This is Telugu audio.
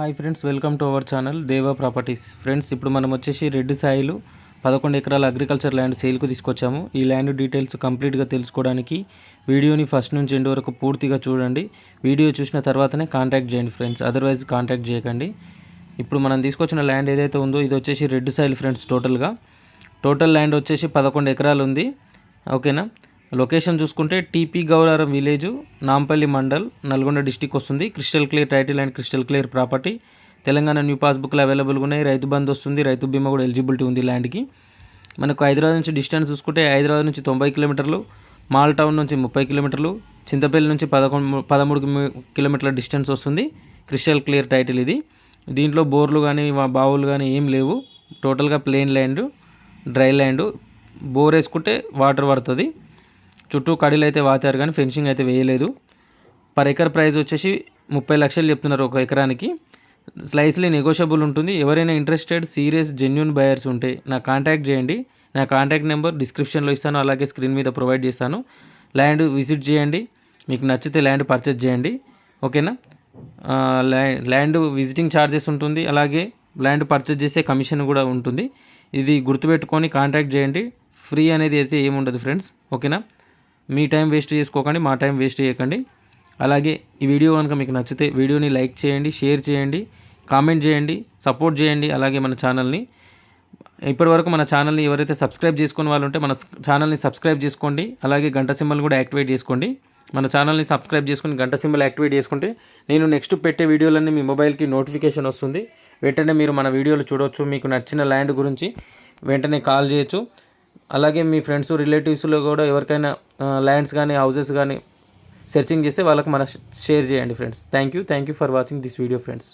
Hi friends welcome to our channel Deva properties. Friends ఇప్పుడు మనం వచ్చేసి రెడ్డి సాయిలు పదకొండు ఎకరాల అగ్రికల్చర్ ల్యాండ్ సేల్కు తీసుకొచ్చాము. ఈ ల్యాండ్ డీటెయిల్స్ కంప్లీట్గా తెలుసుకోవడానికి వీడియోని ఫస్ట్ నుంచి ఎండ్ వరకు పూర్తిగా చూడండి. వీడియో చూసిన తర్వాతనే కాంటాక్ట్ చేయండి ఫ్రెండ్స్. అదర్వైజ్ కాంటాక్ట్ చేయకండి. ఇప్పుడు మనం తీసుకొచ్చిన ల్యాండ్ ఏదైతే ఉందో ఇది వచ్చేసి రెడ్ సాయిల్ ఫ్రెండ్స్ టోటల్గా. టోటల్ ల్యాండ్ వచ్చేసి పదకొండు ఎకరాలు ఉంది. ఓకేనా? లొకేషన్ చూసుకుంటే TP Gouraram village Nampally mandal Nalgonda district వస్తుంది. Crystal clear title and crystal clear property. Telangana new పాస్బుక్లు అవైలబుల్గా ఉన్నాయి. రైతు బంధు వస్తుంది. రైతు బీమా కూడా ఎలిజిబిలిటీ ఉంది ల్యాండ్కి. మనకు హైదరాబాద్ నుంచి డిస్టెన్స్ చూసుకుంటే హైదరాబాద్ నుంచి తొంభై కిలోమీటర్లు మాల్ టౌన్ నుంచి ముప్పై కిలోమీటర్లు చింతపల్లి నుంచి పదకొండు పదమూడు కిలోమీటర్ల డిస్టెన్స్ వస్తుంది. క్రిస్టల్ క్లియర్ టైటిల్ ఇది. దీంట్లో బోర్లు కానీ బావులు కానీ ఏం లేవు. టోటల్గా plain land dry land. Bore వేసుకుంటే వాటర్ పడుతుంది. చుట్టూ కడీలు అయితే వాతారు కానీ ఫెన్సింగ్ అయితే వేయలేదు. పర్ ఎకర్ ప్రైస్ వచ్చేసి ముప్పై లక్షలు చెప్తున్నారు ఒక ఎకరానికి. స్లైస్లీ నెగోషియబుల్ ఉంటుంది. ఎవరైనా ఇంట్రెస్టెడ్ సీరియస్ జెన్యున్ బయర్స్ ఉంటే నా కాంటాక్ట్ చేయండి. నా కాంటాక్ట్ నెంబర్ డిస్క్రిప్షన్లో ఇస్తాను. అలాగే స్క్రీన్ మీద ప్రొవైడ్ చేస్తాను. ల్యాండ్ విజిట్ చేయండి. మీకు నచ్చితే ల్యాండ్ పర్చేజ్ చేయండి. ఓకేనా ల్యాండ్ విజిటింగ్ ఛార్జెస్ ఉంటుంది. అలాగే ల్యాండ్ పర్చేజ్ చేసే కమిషన్ కూడా ఉంటుంది. ఇది గుర్తుపెట్టుకొని కాంటాక్ట్ చేయండి. ఫ్రీ అనేది అయితే ఏముండదు ఫ్రెండ్స్ ఓకేనా మీ టైం వేస్ట్ చేసుకోకండి మా టైం వేస్ట్ చేయకండి. అలాగే ఈ వీడియో కనుక మీకు నచ్చితే వీడియోని లైక్ చేయండి షేర్ చేయండి కామెంట్ చేయండి సపోర్ట్ చేయండి. అలాగే మన ఛానల్ని ఇప్పటివరకు మన ఛానల్ని ఎవరైతే సబ్స్క్రైబ్ చేసుకున్న వాళ్ళు ఉంటే మన ఛానల్ని సబ్స్క్రైబ్ చేసుకోండి. అలాగే గంట సింబల్ కూడా యాక్టివేట్ చేసుకోండి. మన ఛానల్ని సబ్స్క్రైబ్ చేసుకుని గంట సింబల్ యాక్టివేట్ చేసుకుంటే నేను నెక్స్ట్ పెట్టే వీడియోలన్నీ మీ మొబైల్కి నోటిఫికేషన్ వస్తుంది. వెంటనే మీరు మన వీడియోలు చూడవచ్చు మీకు నచ్చిన ల్యాండ్ గురించి వెంటనే కాల్ చేయొచ్చు. అలాగే మీ ఫ్రెండ్స్ రిలేటివ్స్లో కూడా ఎవరికైనా ల్యాండ్స్ కానీ హౌసెస్ కానీ సెర్చింగ్ చేస్తే వాళ్ళకి మన షేర్ చేయండి friends. Thank you thank you for watching this video friends.